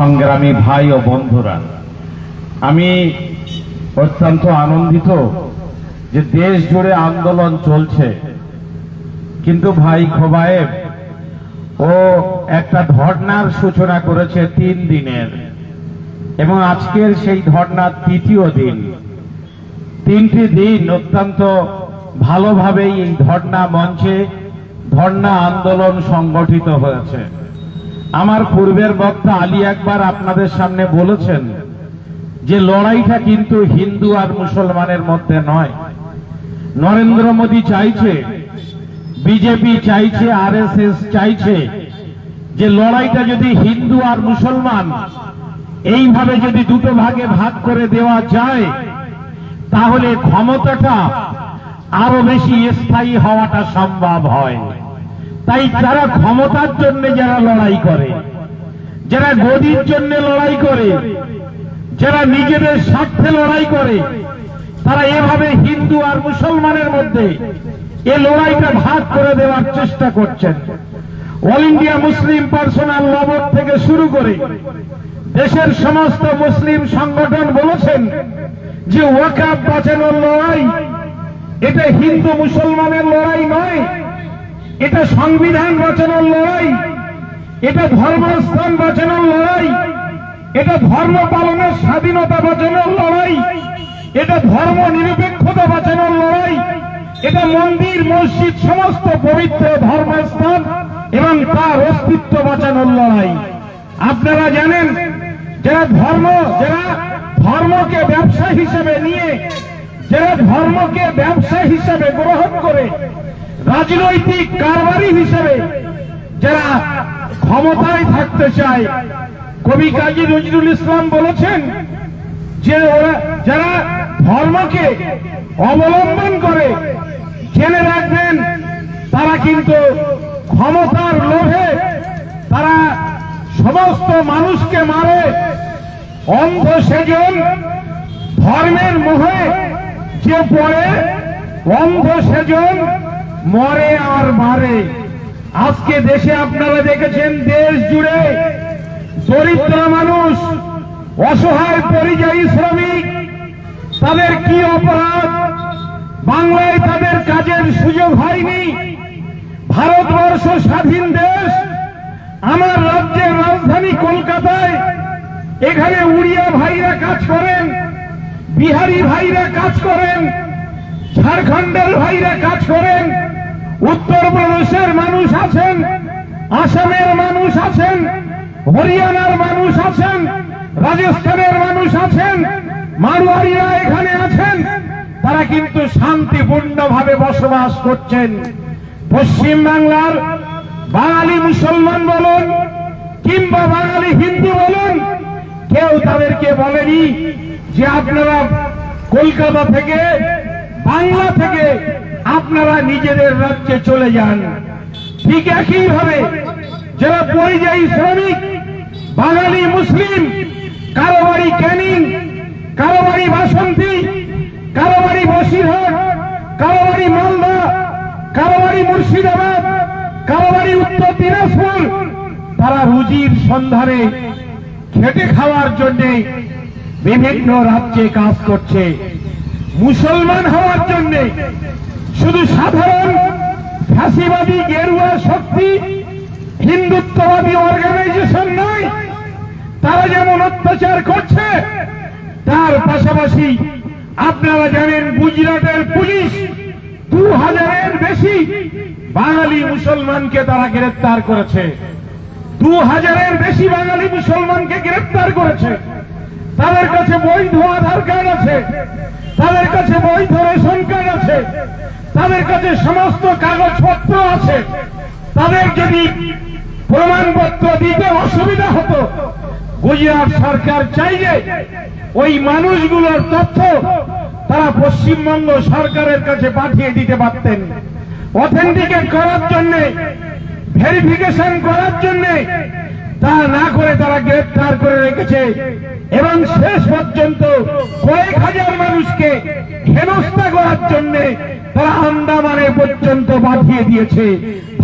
সংগ্রামী ভাই ও বন্ধুরা, আমি অত্যন্ত আনন্দিত যে দেশ জুড়ে আন্দোলন চলছে। কিন্তু ভাই খোবায়েব ও একটা ধর্নার সূচনা করেছে তিন দিনের এবং আজকের সেই ধর্নার তৃতীয় দিন। তিনটি দিন অত্যন্ত ভালোভাবেই এই ধর্না মঞ্চে ধর্না আন্দোলন সংগঠিত হয়েছে। আমার পূর্বের বক্তা আলী একবার আপনাদের সামনে বলেছেন যে লড়াইটা কিন্তু হিন্দু আর মুসলমানের মধ্যে নয়। নরেন্দ্র মোদী চাইছে, বিজেপি চাইছে, আরএসএস চাইছে যে লড়াইটা যদি হিন্দু আর মুসলমান এইভাবে যদি দুটো ভাগে ভাগ করে দেওয়া যায়, তাহলে ক্ষমতাটা আরও বেশি স্থায়ী হওয়াটা সম্ভব হয়। তাই যারা ক্ষমতার জন্য যারা লড়াই করে, যারা গদির জন্য লড়াই করে, যারা নিজেদের স্বার্থে লড়াই করে, তারা এভাবে হিন্দু আর মুসলমানের মধ্যে এ লড়াইটা ভাগ করে দেওয়ার চেষ্টা করছেন। All India Muslim personal law board থেকে শুরু করে দেশের সমস্ত মুসলিম সংগঠন বলেছেন যে ওয়াকাব বাঁচানোর লড়াই, এটা হিন্দু মুসলমানের লড়াই নয় এটা সংবিধান বাঁচানোর লড়াই, এটা ধর্মস্থান বাঁচানোর লড়াই, এটা ধর্ম পালনের স্বাধীনতা বাঁচানোর লড়াই, এটা ধর্ম নিরপেক্ষতা বাঁচানোর লড়াই, এটা মন্দির, মসজিদ, সমস্ত পবিত্র ধর্মস্থান এবং তার অস্তিত্ব বাঁচানোর লড়াই। আপনারা জানেন, যারা ধর্ম, যারা ধর্মকে ব্যবসা হিসেবে নিয়ে, যারা ধর্মকে ব্যবসা হিসেবে গ্রহণ করে রাজনৈতিক কারবারি হিসেবে যারা ক্ষমতায় থাকতে চায়, কবি কাজী নজরুল ইসলাম বলেছেন যে ওরা, যারা ধর্মকে অবলম্বন করে, জেনে রাখবেন, তারা কিন্তু ক্ষমতার লোভে তারা সমস্ত মানুষকে মারে, অন্ধ সেজন ধর্মের মোহে যে পড়ে, অন্ধ সেজন মরে আর মারে। আজকে দেশে আপনারা দেখেছেন, দেশ জুড়ে দরিদ্র মানুষ, অসহায় পরিযায়ী শ্রমিক, তাদের কি অপরাধ? বাংলায় তাদের কাজের সুযোগ হয়নি। ভারতবর্ষ স্বাধীন দেশ, আমার রাজ্যের রাজধানী কলকাতায় এখানে উড়িয়া ভাইরা কাজ করেন, বিহারি ভাইরা কাজ করেন ঝাড়খণ্ডের ভাইরা কাজ করেন উত্তরপ্রদেশের মানুষ আছেন, আসামের মানুষ আছেন, হরিয়ানার মানুষ আছেন, রাজস্থানের মানুষ আছেন, মারোয়ারিরা এখানে আছেন, তারা কিন্তু শান্তিপূর্ণভাবে বসবাস করছেন। পশ্চিম বাংলার বাঙালি মুসলমান বলুন কিংবা বাঙালি হিন্দু বলুন, কেউ তাদেরকে বলেনি যে আপনারা কলকাতা থেকে বাংলা থেকে আপনারা নিজেদের রাজ্যে চলে যান। ঠিক একইভাবে যারা পরিযায়ী শ্রমিক, বাঙালি, মুসলিম কারও বাড়ি ক্যানিং কারও বাড়ি বাসন্তী কারও বাড়ি বসিরহাট কারও বাড়ি মালদা কারও বাড়ি মুর্শিদাবাদ কারও বাড়ি উত্তর দিনাজপুর, তারা রুজির সন্ধানে খেটে খাওয়ার জন্যে বিভিন্ন রাজ্যে কাজ করছে। মুসলমান হওয়ার শুধু সাধারণ ফ্যাসিবাদী গেরুয়া শক্তি, হিন্দুত্ববাদী অর্গানাইজেশন নয়, তারা যেমন অত্যাচার করছে, তার পাশাপাশি আপনারা জানেন গুজরাটের পুলিশ দু হাজারের বেশি বাঙালি মুসলমানকে তারা গ্রেপ্তার করেছে। দু হাজারের বেশি বাঙালি মুসলমানকে গ্রেপ্তার করেছে। তাদের কাছে বৈধ আধার কার্ড আছে তাদের কাছে বৈধ রেশন কার্ড আছে তাদের কাছে সমস্ত কাগজপত্র আছে। তাদের যদি প্রমাণপত্র দিতে অসুবিধা হতো, গুজরাট সরকার চাইলে ওই মানুষগুলোর তথ্য তারা পশ্চিমবঙ্গ সরকারের কাছে পাঠিয়ে দিতে পারতেন। অথেন্টিকেট করার জন্য ভেরিফিকেশন করার জন্য তা না করে তারা গ্রেফতার করে রেখেছে। এবং শেষ পর্যন্ত কয়েক হাজার মানুষকে হেনস্থা করার জন্য তারা আন্দামানে পর্যন্ত পাঠিয়ে দিয়েছে।